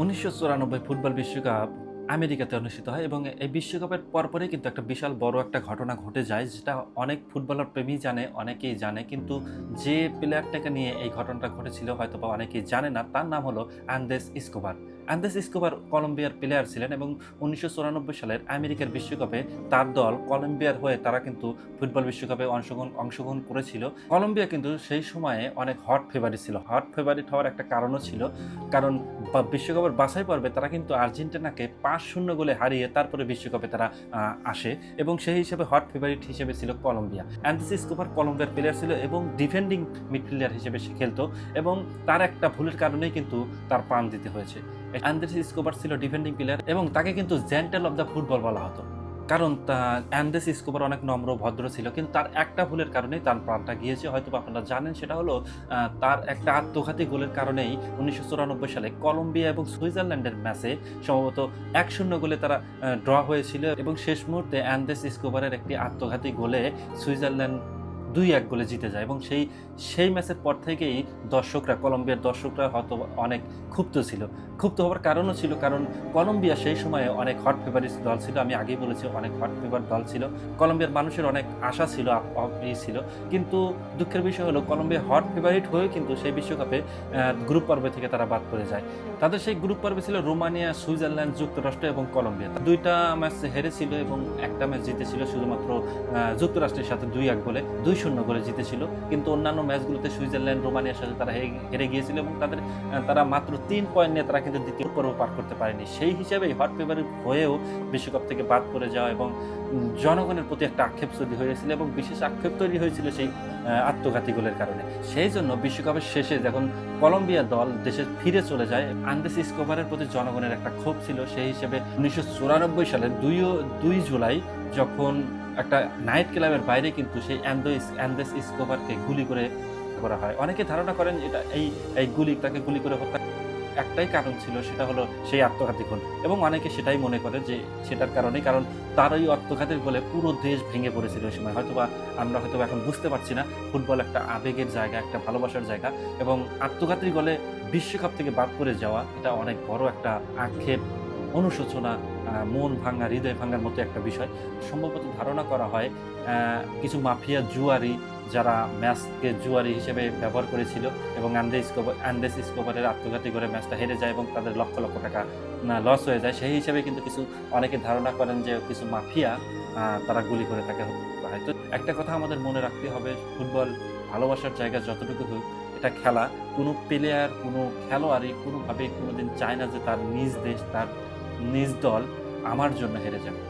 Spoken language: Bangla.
উনিশশো চুরানব্বই ফুটবল বিশ্বকাপ আমেরিকাতে অনুষ্ঠিত হয় এবং এই বিশ্বকাপের পরপরই কিন্তু একটা বিশাল বড় একটা ঘটনা ঘটে যায়, যেটা অনেক ফুটবলার প্রেমী জানে, অনেকেই জানে। কিন্তু যে প্লেয়ারটাকে নিয়ে এই ঘটনাটা ঘটেছিল হয়তো বা অনেকেই জানে না, তার নাম হলো আন্দেস ইস্কোবার আন্দেস ইস্কোবার কলম্বিয়ার প্লেয়ার ছিলেন এবং উনিশশো চুরানব্বই সালের আমেরিকার বিশ্বকাপে তার দল কলম্বিয়ার হয়ে তারা কিন্তু ফুটবল বিশ্বকাপে অংশগ্রহণ অংশগ্রহণ করেছিল। কলম্বিয়া কিন্তু সেই সময়ে অনেক হট ফেভারিট ছিল। হট ফেভারিট হওয়ার একটা কারণও ছিল। কারণ বিশ্বকাপের বাছাই পর্বে তারা কিন্তু আর্জেন্টিনাকে পাঁচ শূন্য গোলে হারিয়ে তারপরে বিশ্বকাপে তারা আসে এবং সেই হিসেবে হট ফেভারিট হিসেবে ছিল কলম্বিয়া। অ্যান্টিস স্কোপার কলম্বিয়ার প্লেয়ার ছিল এবং ডিফেন্ডিং মিডফিল্ডার হিসেবে সে খেলতো এবং তার একটা ভুলের কারণেই কিন্তু তার প্রাণ দিতে হয়েছে। অ্যান্ড্রেস স্কোবার ছিল ডিফেন্ডিং প্লেয়ার এবং তাকে কিন্তু জেন্টেল অফ দ্য ফুটবল বলা হতো। কারণ অ্যান্ডেস স্কোবার অনেক নম্র ভদ্র ছিল, কিন্তু তার একটা ভুলের কারণেই তার প্রাণটা গিয়েছে। হয়তো আপনারা জানেন, সেটা হলো তার একটা আত্মঘাতী গোলের কারণেই উনিশশো চুরানব্বই সালে কলম্বিয়া এবং সুইজারল্যান্ডের ম্যাচে সম্ভবত এক শূন্য গোলে তারা ড্র হয়েছিল এবং শেষ মুহূর্তে অ্যান্ডেস স্কোবারের একটি আত্মঘাতী গোলে সুইজারল্যান্ড দুই এক গোলে জিতে যায় এবং সেই সেই ম্যাচের পর থেকেই দর্শকরা, কলম্বিয়ার দর্শকরা হয়তো অনেক ক্ষুব্ধ ছিল। ক্ষুব্ধ হওয়ার কারণও ছিল, কারণ কলম্বিয়া সেই সময়ে অনেক হট ফেভারিট দল ছিল। আমি আগেই বলেছি অনেক হট ফেভার দল ছিল। কলম্বিয়ার মানুষের অনেক আশা ছিল ছিল। কিন্তু দুঃখের বিষয় হলো, কলম্বিয়া হট ফেভারিট হয়েও কিন্তু সেই বিশ্বকাপে গ্রুপ পর্বে থেকে তারা বাদ পড়ে যায়। তাদের সেই গ্রুপ পর্বে ছিল রোমানিয়া, সুইজারল্যান্ড, যুক্তরাষ্ট্র এবং কলম্বিয়া। দুইটা ম্যাচ হেরেছিল এবং একটা ম্যাচ জিতেছিল শুধুমাত্র যুক্তরাষ্ট্রের সাথে দুই এক গোলে। দুই শূন্য করে জিতেছিল। কিন্তু অন্যান্য ম্যাচগুলোতে সুইজারল্যান্ড, রোমানিয়ার সাথে তারা হেরে- গিয়েছিল এবং তাদের তারা মাত্র তিন পয়েন্ট নিয়ে তারা কিন্তু দ্বিতীয় পর্ব পার করতে পারেনি। সেই হিসাবে হট ফেভারিট হয়েও বিশ্বকাপ থেকে বাদ পড়ে যাওয়া এবং জনগণের প্রতি একটা আক্ষেপ তৈরি হয়েছিল এবং বিশেষ আক্ষেপ তৈরি হয়েছিল সেই আত্মঘাতী গোলের কারণে। সেই জন্য বিশ্বকাপের শেষে যখন কলম্বিয়া দল দেশে ফিরে চলে যায়, আন্দেস স্কোভারের প্রতি জনগণের একটা ক্ষোভ ছিল। সেই হিসেবে উনিশশো সালের দুই দুই জুলাই যখন একটা নাইট ক্লাবের বাইরে কিন্তু সেই অ্যান্ডোইস অ্যান্ডেস স্কোভারকে গুলি করে করা হয়। অনেকে ধারণা করেন এটা এই এই গুলি, তাকে গুলি করে হত্যা একটাই কারণ ছিল, সেটা হলো সেই আত্মঘাতী গোল এবং অনেকে সেটাই মনে করে যে সেটার কারণেই, কারণ তার ওই আত্মঘাতের গোলে পুরো দেশ ভেঙে পড়েছিল ওই সময়। হয়তোবা আমরা হয়তো এখন বুঝতে পারছি না, ফুটবল একটা আবেগের জায়গা, একটা ভালোবাসার জায়গা, এবং আত্মঘাতীর গোলে বিশ্বকাপ থেকে বাদ পড়ে যাওয়া, এটা অনেক বড় একটা আক্ষেপ, অনুশোচনা মন ভাঙা, হৃদয় ভাঙার মতো একটা বিষয়। সম্ভবত ধারণা করা হয় কিছু মাফিয়া জুয়ারি যারা ম্যাচকে জুয়ারি হিসেবে ব্যবহার করেছিল এবং আন্দেস স্কোবার আন্দেস স্কোবারের আত্মঘাতী করে ম্যাচটা হেরে যায় এবং তাদের লক্ষ লক্ষ টাকা লস হয়ে যায়। সেই হিসেবে কিন্তু কিছু, অনেকে ধারণা করেন যে কিছু মাফিয়া তারা গুলি করে তাকে হত্যা হয়। তো একটা কথা আমাদের মনে রাখতে হবে, ফুটবল ভালোবাসার জায়গা যতটুকু হোক, এটা খেলা। কোনো প্লেয়ার কোনো খেলোয়াড়ই কোনোভাবেই কোনোদিন চায় না যে তার নিজ দেশ, তার নিজ দল আমার জন্য হেরে যাবে।